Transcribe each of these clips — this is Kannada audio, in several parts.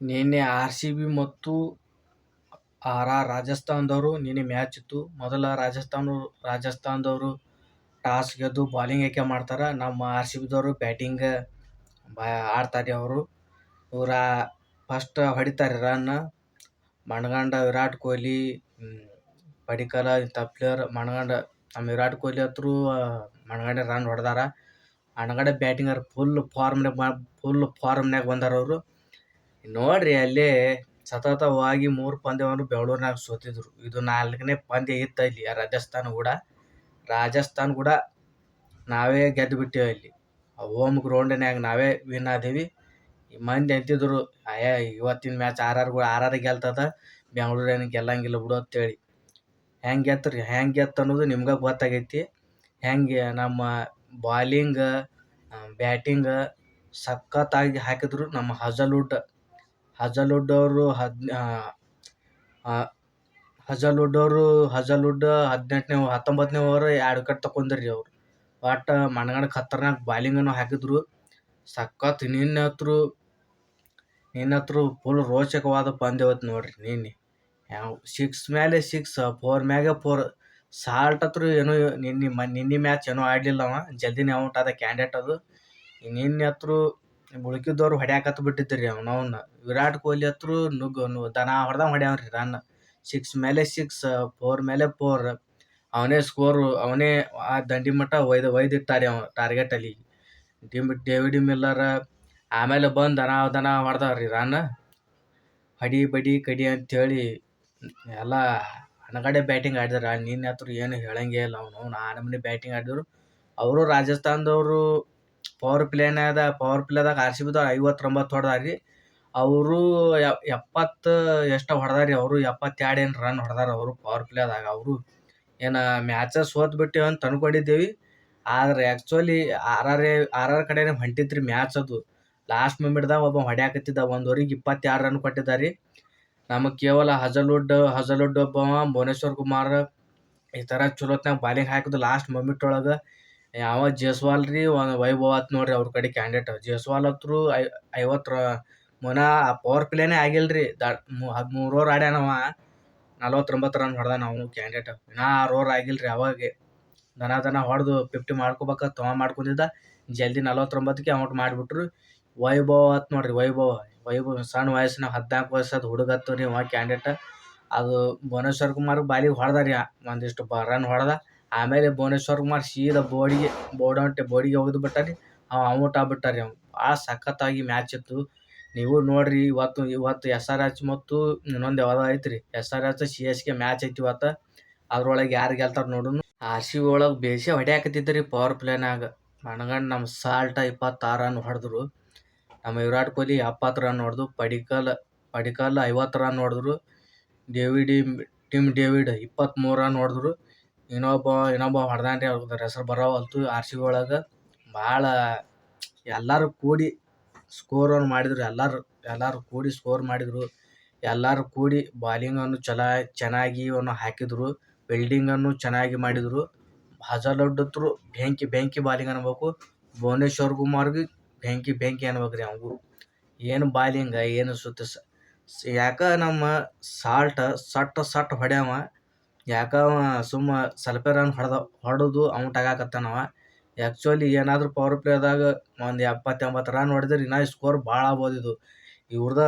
ನಿನ್ನೆ ಆರ್ ಸಿ ಬಿ ಮತ್ತು ಆರ್ ಆರ್ ರಾಜಸ್ಥಾನದವರು ನಿನ್ನೆ ಮ್ಯಾಚ್ ಇತ್ತು. ಮೊದಲ ರಾಜಸ್ಥಾನ ರಾಜಸ್ಥಾನದವರು ಟಾಸ್ ಗೆದ್ದು ಬಾಲಿಂಗ್ ಆಯ್ಕೆ ಮಾಡ್ತಾರೆ? ನಮ್ಮ ಆರ್ ಸಿ ಬಿದವರು ಬ್ಯಾಟಿಂಗ್ ಬಾ ಆಡ್ತಾರೆ ಅವರು. ಇವರ ಫಸ್ಟ್ ಹೊಡಿತಾರೆ ರನ್ ಮಣಗಂಡ, ವಿರಾಟ್ ಕೊಹ್ಲಿ ಪಡಿಕಲ ಇಂಥ ಪ್ಲೇಯರ್ ಮಣಗಂಡ ನಮ್ಮ ವಿರಾಟ್ ಕೊಹ್ಲಿ ಹತ್ರ ಮಣಗಂಡ ರನ್ ಹೊಡೆದಾರ. ಮಣಗಂಡ ಬ್ಯಾಟಿಂಗರ್ ಫುಲ್ ಫಾರ್ಮ್ನಾಗ ಫುಲ್ ಫಾರ್ಮ್ನಾಗ ಬಂದಾರ ಅವರು. ನೋಡ್ರಿ ಅಲ್ಲಿ ಸತತವಾಗಿ ಮೂರು ಪಂದ್ಯವನ್ನು ಬೆಂಗಳೂರಿನಾಗ ಸೋತಿದ್ರು. ಇದು ನಾಲ್ಕನೇ ಪಂದ್ಯ ಇತ್ತು ಇಲ್ಲಿ ರಾಜಸ್ಥಾನ ಕೂಡ. ರಾಜಸ್ಥಾನ್ ಕೂಡ ನಾವೇ ಗೆದ್ದು ಬಿಟ್ಟೇವೆ ಇಲ್ಲಿ ಹೋಮ್ ಗ್ರೌಂಡ್ನ್ಯಾಗ ನಾವೇ ವಿನ್ ಆದೀವಿ. ಮಂದಿ ಅಂತಿದ್ರು, ಅಯ್ಯ, ಇವತ್ತಿನ match R R R R ಗೆಲ್ತದ, Bengaluru ಏನು ಗೆಲ್ಲಂಗಿಲ್ಲ ಬಿಡು ಅಂತೇಳಿ. ಹೆಂಗೆ ಗೆತ್ತರಿ? ಹೆಂಗೆ ಗೆತ್ತ ಅನ್ನೋದು ನಿಮ್ಗೆ ಗೊತ್ತಾಗೈತಿ. ಹೆಂಗೆ ನಮ್ಮ ಬಾಲಿಂಗ್ ಬ್ಯಾಟಿಂಗ್ ಸಖತ್ತಾಗಿ ಹಾಕಿದ್ರು ನಮ್ಮ ಹಜಲ್ವುಡ್ ಹಜಲ್ವುಡ್ ಅವರು ಹದ್ ಹಜಲ್ವುಡ್ ಅವರು ಹಜಲ್ವುಡ್ ಹದಿನೆಂಟನೇ, ಹತ್ತೊಂಬತ್ತನೇ ಓವರ್ ಎರಡು ವಿಕೆಟ್ ತಗೊಂಡ್ರಿ ಅವರು. ಒಟ್ಟು ಮನಗಂಡ ಖತರ್ನಾಕ್ ಬಾಲಿಂಗನ್ನು ಹಾಕಿದ್ರು. ಸಖತ್ ನಿನ್ನೆ ಹತ್ರ ನಿನ್ನ ಹತ್ರ ಫುಲ್ ರೋಚಕವಾದ ಪಂದ್ಯ ಇವತ್ತು ನೋಡ್ರಿ ನಿನ್ನೆ. ಸಿಕ್ಸ್ ಮೇಲೆ ಸಿಕ್ಸ್ ಫೋರ್ ಮ್ಯಾಗೆ ಫೋರ್ ಸಾಲ್ಟ್ ಹತ್ರ ಏನೋ ನಿನ್ನೆ ಮ, ನಿನ್ನೆ ಮ್ಯಾಚ್ ಏನೋ ಆಡಲಿಲ್ಲ ಅವ. ಜಲ್ದಿನೇ ಔಟ್ ಆದ ಕ್ಯಾಂಡಿಡೇಟ್ ಅದು. ನಿನ್ನೆ ಹತ್ರ ಉಳ್ಕಿದ್ದವ್ರು ಹೊಡ್ಯಾಕತ್ ಬಿಟ್ಟಿದ್ರಿ ಅವನವನ್ನ ವಿರಾಟ್ ಕೊಹ್ಲಿ ಹತ್ರ ನುಗ್ಗು ದನ ಹೊಡೆದಂಗೆ ಹೊಡ್ಯಾವ್ರಿ ರನ್ ಸಿಕ್ಸ್ ಮೇಲೆ ಸಿಕ್ಸ್ ಫೋರ್ ಮೇಲೆ ಫೋರ್ ಅವನೇ ಸ್ಕೋರು ಅವನೇ ಆ ದಂಡಿ ಮಟ್ಟ ಒಯ್ದು, ಒಯ್ದಿಟ್ಟಾರೆ ಅವ ಟಾರ್ಗೆಟಲ್ಲಿ ಡಿಮ್ ಡೇವಿಡ್ ಮಿಲ್ಲರ್ ಆಮೇಲೆ ಬಂದು ದನ ದನ ಹೊಡೆದವ್ರಿ ರನ್ ಹಡಿ, ಬಡಿ, ಕಡಿ ಅಂಥೇಳಿ ಎಲ್ಲ ಹಣಗಡೆ ಬ್ಯಾಟಿಂಗ್ ಆಡಿದಾರೆ. ನಿನ್ನೆ ಹತ್ರ ಏನು ಹೇಳಂಗೇ ಇಲ್ಲ ಅವನು. ಆ ನಮೂನಿ ಬ್ಯಾಟಿಂಗ್ ಆಡಿದ್ರು. ಅವರು ರಾಜಸ್ಥಾನದವರು ಪವರ್ ಪ್ಲೇನಾದ ಪವರ್ ಪ್ಲೇದಾಗ ಆರ್ ಸಿ ಬಿದವ್ರು ಐವತ್ತೊಂಬತ್ತು ಹೊಡೆದಾರಿ ಅವರು ಎಪ್ಪತ್ತು ಎಷ್ಟು ಹೊಡೆದಾರಿ ಅವರು ಎಪ್ಪತ್ತೆರಡು ಏನು ರನ್ ಹೊಡೆದಾರ ಅವರು ಪವರ್ ಪ್ಲೇದಾಗ ಅವರು ಏನು ಮ್ಯಾಚ ಸೋತ್ ಬಿಟ್ಟೇವೆ ಅಂತ ಅನ್ಕೊಂಡಿದ್ದೇವೆ. ಆದ್ರೆ actually R R R R ಕಡೆನೇ ಹೊಂಟಿತ್ರಿ ಮ್ಯಾಚ್ ಅದು. ಲಾಸ್ಟ್ ಮೂಮೆಂಟ್ದಾಗ ಒಬ್ಬ ಹೊಡ್ಯಾಕತ್ತಿದ್ದ, ಒಂದುವರೆಗೆ ಇಪ್ಪತ್ತೆರಡು ರನ್ ಕೊಟ್ಟಿದ್ದಾರೆ ನಮಗೆ ಕೇವಲ ಹಜಲ್ವುಡ್ ಹಜಲ್ವುಡ್ ಒಬ್ಬ ಭುವನೇಶ್ವರ್ ಕುಮಾರ್ ಈ ಥರ ಚಲೋತ್ನಾಗ ಬಾಲಿಂಗ್ ಹಾಕಿದ್ದು ಲಾಸ್ಟ್ ಮೊಮೆಂಟ್ ಒಳಗೆ. ಯಾವ ಜೈಸ್ವಾಲ್ ರೀ, ಒಂದು ವೈಭವ್ ಆತು ನೋಡ್ರಿ ಅವ್ರ ಕಡೆ ಕ್ಯಾಂಡಿಡೇಟ್ ಜೈಸ್ವಾಲ್ ಹತ್ರ ಐ, ಐವತ್ತು ಮೊನ ಪವರ್ ಪ್ಲೇನೇ ಆಗಿಲ್ಲ ರೀ. ದ ಹದಿಮೂರು ಓವರ್ ಆಡ್ಯಾನವ, ನಲ್ವತ್ತೊಂಬತ್ತು ರನ್ ಹೊಡೆದಾನ ಅವನು ಕ್ಯಾಂಡಿಡೇಟ್ ಇನ್ನೂ ಆರು ಓವರ್ ಆಗಿಲ್ಲ ರೀ ಅವಾಗೆ. ದನ ದನ ಹೊಡೆದು ಫಿಫ್ಟಿ ಮಾಡ್ಕೋಬೇಕ ತವ ಮಾಡ್ಕೊಂಡಿದ್ದ. ಜಲ್ದಿ ನಲ್ವತ್ತೊಂಬತ್ತಕ್ಕೆ ಔಟ್ ಮಾಡಿಬಿಟ್ರು. ವೈಭವ್ ಆತ್ ನೋಡ್ರಿ, ವೈಭವ್. ವೈಭವ್ ಸಣ್ಣ ವಯಸ್ಸಿನಾಗ ಹದಿನಾಲ್ಕು ವಯಸ್ಸದ ಹುಡುಗತ್ತು ರೀ ಅವ ಕ್ಯಾಂಡಿಡೇಟ್ ಅದು ಭುವನೇಶ್ವರ್ ಕುಮಾರ್ ಬಾಲಿಗೆ ಹೊಡೆದ ರೀ, ಒಂದಿಷ್ಟು ಬ ರನ್ ಹೊಡೆದ. ಆಮೇಲೆ ಭುವನೇಶ್ವರ್ ಕುಮಾರ್ ಸೀದಾ ಬೋರ್ಡಿಗೆ ಬೋರ್ಡ್ ಹೊಂಟೆ ಬೋಡಿಗೆ ಒಗೆದು ಬಿಟ್ಟಾರಿ ರೀ ಅವ ಔಟ್ ಆಗ್ಬಿಟ್ಟಾರಿ ಆ ಭಾಳ ಸಖತ್ತಾಗಿ ಮ್ಯಾಚ್ ಇತ್ತು. ನೀವು ನೋಡ್ರಿ, ಇವತ್ತು ಇವತ್ತು ಎಸ್ ಆರ್ ಎಚ್ ಮತ್ತು ಇನ್ನೊಂದು ಯಾವುದೋ ಐತ್ರಿ. S R H C S K match ಐತಿ ಇವತ್ತು. ಅದ್ರೊಳಗೆ ಯಾರು ಗೆಲ್ತಾರೆ ನೋಡುನು. ಆರ್ ಸಿ ಒಳಗೆ ಬೇಸಿ ಹೊಡ್ಯಾಕತ್ತಿದ್ರಿ ಪವರ್ ಪ್ಲೇನಾಗ ಮಣಗಂಡ್ ನಮ್ಮ ಸಾಲ್ಟ ಇಪ್ಪತ್ತಾರು ರನ್ ಹೊಡೆದ್ರು. ನಮ್ಮ ವಿರಾಟ್ ಕೊಹ್ಲಿ ಎಪ್ಪತ್ತು ರನ್ ಹೊಡೆದು, ಪಡಿಕಲ್ ಪಡಿಕಲ್ ಐವತ್ತು ರನ್ ಹೊಡೆದ್ರು. ಡೇವಿಡ್, ಟಿಮ್ ಡೇವಿಡ್ ಇಪ್ಪತ್ತ್ಮೂರು ರನ್ ಹೊಡೆದ್ರು. ಇನ್ನೊಬ್ಬ ಇನ್ನೊಬ್ಬ ಹೊಡ್ದಾನ ರೀ ಅವ್ರದ್ದು ಹೆಸರು ಬರೋವಲ್ತು ಆರ್ ಸಿ ಒಳಗೆ. ಭಾಳ ಎಲ್ಲರೂ ಕೂಡಿ ಸ್ಕೋರನ್ನು ಮಾಡಿದ್ರು, ಎಲ್ಲರೂ ಎಲ್ಲರೂ ಕೂಡಿ ಸ್ಕೋರ್ ಮಾಡಿದರು. ಎಲ್ಲರೂ ಕೂಡಿ ಬಾಲಿಂಗನ್ನು ಚಲ, ಚೆನ್ನಾಗಿ ಅವನ್ನು ಹಾಕಿದರು. ಬಿಲ್ಡಿಂಗನ್ನು ಚೆನ್ನಾಗಿ ಮಾಡಿದರು. ಹಜಲ್ವುಡ್ ಹತ್ರ ಬೆಂಕಿ ಬೆಂಕಿ ಬಾಲಿಂಗ್ ಅನ್ಬೇಕು. ಭುವನೇಶ್ವರ್ ಕುಮಾರ್ಗೆ ಬೆಂಕಿ ಬೆಂಕಿ ಅನ್ಬೇಕು ರೀ ಅವಂಗೂ. ಏನು ಬಾಲಿಂಗ ಏನು ಸುತ್ತ ಯಾಕೆ ನಮ್ಮ ಸಾಲ್ಟ್, ಸಟ್ ಸಟ್ ಹೊಡ್ಯಾವ. ಯಾಕೆ ಸುಮ್ಮ ಸಲ್ಪೇರ್ ರನ್ ಹೊಡೆದ ಹೊಡೆದು ಔಟ್ ಆಗಾಕತ್ತಾನವ ಆ್ಯಕ್ಚುಲಿ ಏನಾದರೂ ಪವರ್ ಪ್ಲೇದಾಗ ಒಂದು ಎಪ್ಪತ್ತು ಎಂಬತ್ತು ರನ್ ಹೊಡೆದ್ರೆ ಇನ್ನೂ ಸ್ಕೋರ್ ಭಾಳ ಆಗ್ಬೋದು ಇದು ಇವ್ರದ್ದು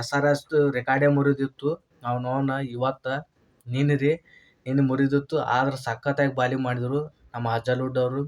ಎಸ್ ಆರ್ ಎಸ್ದು ರೆಕಾರ್ಡೇ ಮುರಿದಿತ್ತು. ಅವ್ನವ್ನ ಇವತ್ತು ನಿನ್ನೆ ರೀ ನಿನ್ನ ಮುರಿದಿತ್ತು. ಆದ್ರೆ ಸಖತ್ತಾಗಿ ಬಾಲಿಂಗ್ ಮಾಡಿದರು ನಮ್ಮ ಅಜಲ್ವುಡ್ ಅವರು